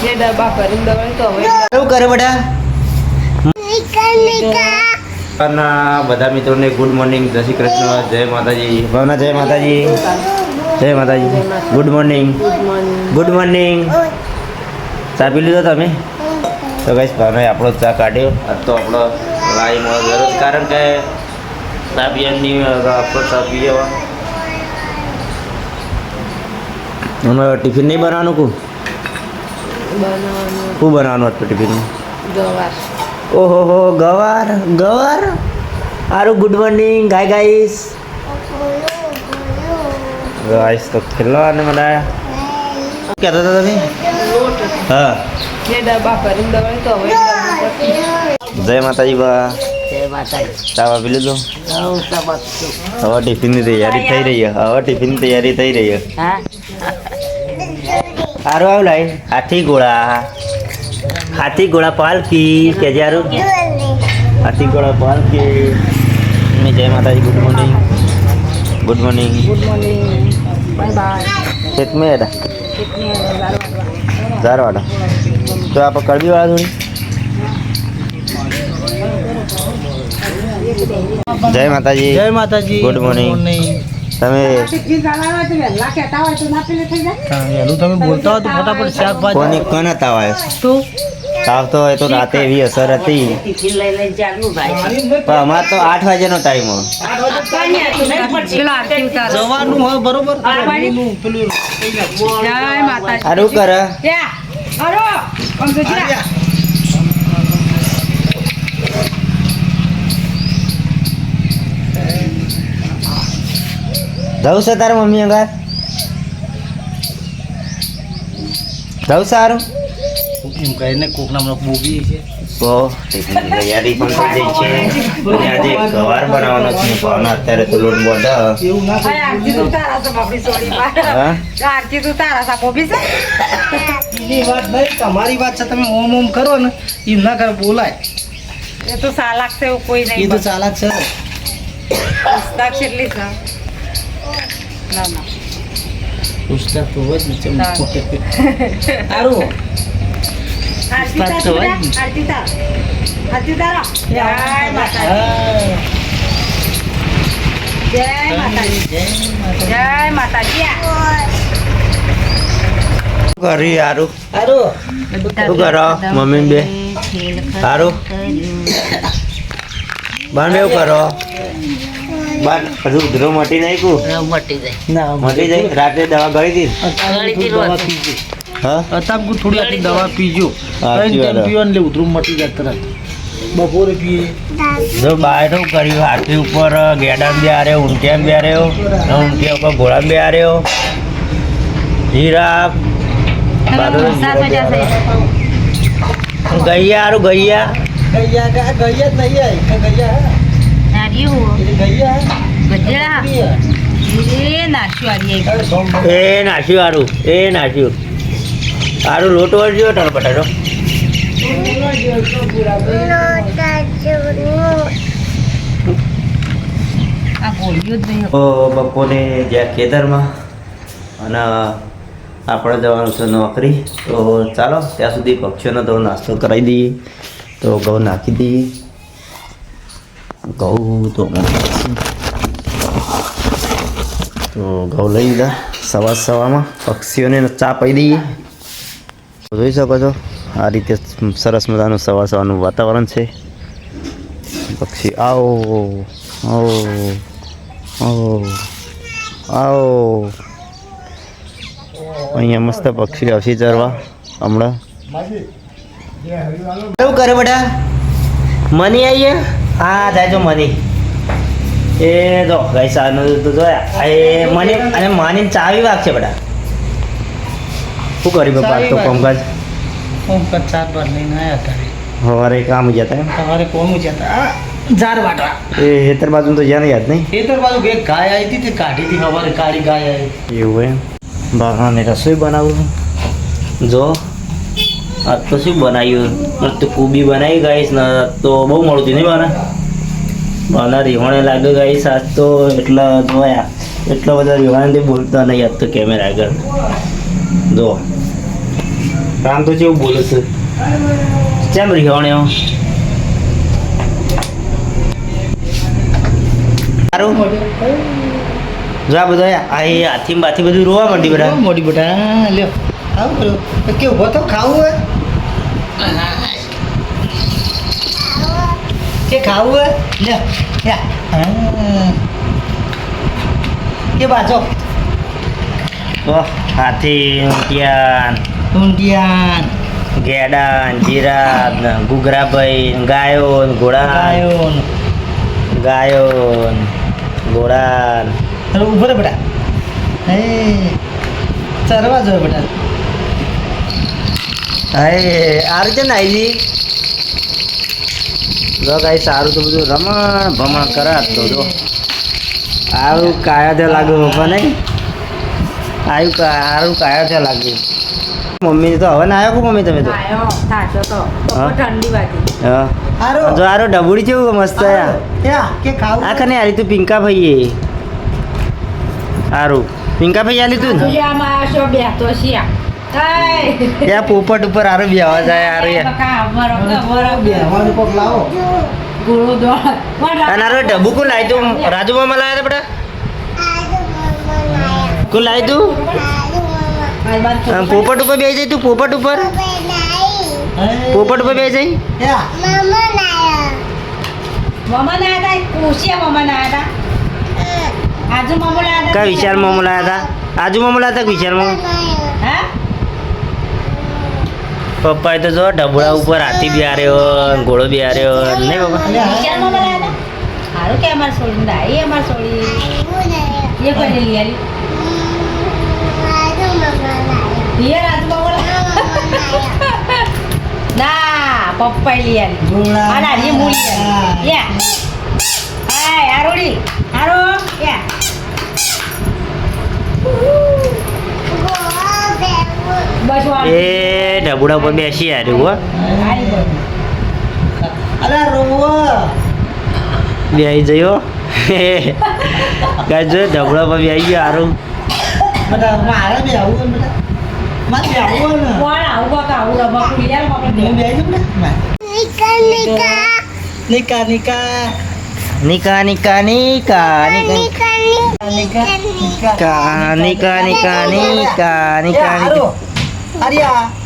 જે ડબ્બા ભરીને દવાઈ તો હવે શું કરે બધા ના બધા મિત્રોને ગુડ મોર્નિંગ. જય શ્રી કૃષ્ણ. જય માતાજી. ભાવના જય માતાજી. જય માતાજી. Good morning. Good morning. ચા પી લીધો તમે? તો કઈ ભાવનાએ આપણો ચા કાઢ્યો. આજ તો આપણો લાઈમાં દરરોજ કારણ કે ચા પીવાની આપણો ચા હમણાં ટિફિન નહીં બનાવવાનું કું બનાવવાનું શું બનાવવાનું હતું ટિફિન ગવાર. ઓહો હો ગવાર ગવાર? સારું good morning guy guys guys તો ખેલવાને મને કહેતા હતા તમે? હા. જય માતાજી બા. જય માતાજી. ચા આપી લીધો? હવે ટિફિનની તૈયારી થઈ રહી હવે ટિફિનની તૈયારી થઈ રહી હા? આરો આવ લાઈ હાથી ગોળા હાથી ગોળા પાલકી કે જારું હાથી ગોળા પાલકી જય માતાજી good morning. Good morning. Good morning. Bye bye. ખેત મે હેડા ધારવાડા તો આપ કડવી વાળા થોડી જય માતાજી. જય માતાજી. Good morning. તમે હા, તમે બોલતા હો તો ફટાફટ શાકભાજી કોની કોને તાવ આવ્યો તું તાવ તો એ તો રાતે એવી અસર હતી. પણ અમારે તો આઠ વાગ્યાનો ટાઈમ જવાનું હોય બરોબર? પેલું પેલું. જય માતાજી સારું કરે જવું છે તારા મમ્મી અંગાર? જવું સારું એમ કહીને કોક નામનો બોબી છે. તો તૈયારી પણ થઈ ગઈ છે. અને આજે ગવાર બનાવવાનો છે. ભાવના અત્યારે તો લોટ બોધા એવું ના થાય આરતી તું તારા છે બાપડી સોરી આરતી તું તારા છે કોબી છે? એની વાત નહીં તમારી વાત છે તમે ઓમ ઓમ કરો ને એ ના કરે બોલાય. એ તો સાલાક છે એવું કોઈ એ નહીં તો ચાલાક છે. ના ના પુસ્તક તો હોય ને ચમ. ના. સારું આરતી તારા તો હોય. બેટા, આરતી તારા આરતી તારા જય માતાજી. જય માતાજી જય માતાજી. સારું સારું શું કરો મમ્મી બે સારું બાન એવું કરો બાન હજુ ઉધરો મટી નાખ્યું ના મટી જાય? રાત્રે દવા ગળી થોડી દવા પીજો હા? અત્યારે થોડી આટલી દવા પીજો. ત્રણ ટાઈમ પીવાનું એટલે ઉધરું મટી જાય તરત. બપોરે પીએ. જો કર્યું હાથી ઉપર ગેડામ બી આર્યો ઊંટિયા બે આર્યો ઊંટિયા ઉપર ઘોડા બે આર્યો ગૈયા હારું ગૈયા. ગૈયા ગયા ગયા જ નહીં આય ગયા એ લોટ વળજો બટાટો. બપોરે જ્યાં ખેતરમાં અને આપણે જવાનું છે નોકરી તો ચાલો ત્યાં સુધી પક્ષીઓનો તો નાસ્તો કરાવી દઈએ. તો ઘઉં નાખી દઈએ. ઘઉં તો તો ઘઉં લઈ લીધા સવાર સવારમાં પક્ષીઓને ચા પી દઈએ જોઈ શકો છો આ રીતે સરસ મજાનું સવાર સવારનું વાતાવરણ છે પક્ષી આવો આવો આવો આવો અહીંયા મસ્ત પક્ષી આવશે ચરવા હમણાં કેવું કરે બધા મની આવીએ હા જાય જો મની. એ જો ગાઈ સારનું તો જોયા. એ મની અને માની ચાવી વાગશે બધા. શું કરી બાપા તો કોમકાજ? ઓમ ચાર બાર લઈને આવ્યા તારે સવારે કામ જતા સવારે કોમ જતા આ ઝાર વાટવા. એ હેતર બાજુ તો જ્યાં યાદ નહીં? હેતર બાજુ એક ગાય આવી હતી તે કાઢી હતી સવારે કાળી ગાય આવી એવું એમ? બાને રસોઈ બનાવું જો આજ તો શું બનાવ્યું? તો કુબી બનાવી ગાઈશ ને તો બહુ થયું નહીં બાના મને રીવાણે લાગે ગાઈશ આજ તો એટલા જોયા. એટલા બધા રીવાણેથી બોલતા નહીં આજ તો કેમેરા આગળ. જો. રામ તો કેવું બોલે છે? કેમ રિહાણ્યો સારું. જો આ બધા આ હાથી બાથી બધું રોવા માંડી બધા મોટી બેટા. લ્યો. ખાવું પેલું? કે ઊભો તો ખાવું હે કે ખાવું હે લે કે બાજો. વાહ હાથી ઊંટિયાન ઊંટિયાન ગેડા જીરાત ગુગરાભાઈ ગાયોન ઘોડા ગાયો ગાયો ઘોડા ઉપર બેટા. હે. ચરવા જો બેટા. હાય આરું છે ને આઈજી? જો કાંઈ સારું તો બધું રમણ ભમણ કરા તો જો. આવું કાયા થયા લાગ્યું પપ્પા નહીં? આવ્યું સારું કાયા થયા લાગ્યું. મમ્મી તો હવે ના આવ્યો કો મમ્મી તમે તો? જો આરો ડબુડી જેવું મસ્ત આ કને આલી તું પિંકા ભાઈએ. સારું પિંકા ભાઈ આલી તું ત્યાં પોપટ ઉપર આરો બેહવા જાય આરો અને આરો ડબ્બુ કોણ લાવી? તું રાજુ મામા લાવ્યા હતા બધા કોણ લાવી તું? પોપટ ઉપર બે જઈ તું પોપટ ઉપર? પોપટ ઉપર બે જઈ મામા ના હતા કુશિયા મામા ના હતા. આજુ મામો લાયા હતા વિશાલ મામો લાયા હતા? આજુ મામો લાયા હતા વિશાલ મામો? પપ્પાએ તો જો ઢબુડા ઉપર હાથી બિહાર્યો ઘોડો બિહાર્યો નહીં પપ્પા કે અમાર સોળી દાઈ અમાર સોળી. એ કોઈને લઈ આવી યે ના પપ્પા લઈ આવી આરોડી આરો બસ વાળ ઢબુડા ઉપર બેસી આ રહ્યું બે આવી જયો કાંઈ જોયું ઢબુડા પર આવી ગયો આરું નિકા નિકા. નિકા નિકા. નિકા નિકા Kani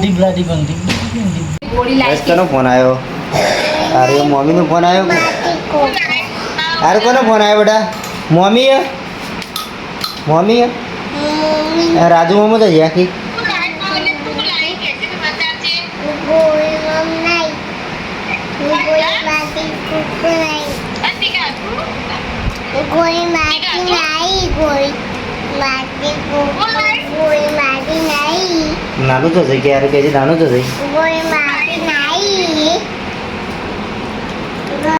દીગલા દીગન દીગલા ફોન આવ્યો તારે મમ્મીનો ફોન આવ્યો તારે કોનો ફોન આવ્યો બેટા મમ્મી મમ્મી રાજુ મમ્મી તો યાખી ગોળી માટી ગોળી માટી ગોળી ગોળ મારી નાનું તો થઈ ગયા કે નાનું તો થઈ ગોળ નાઈ.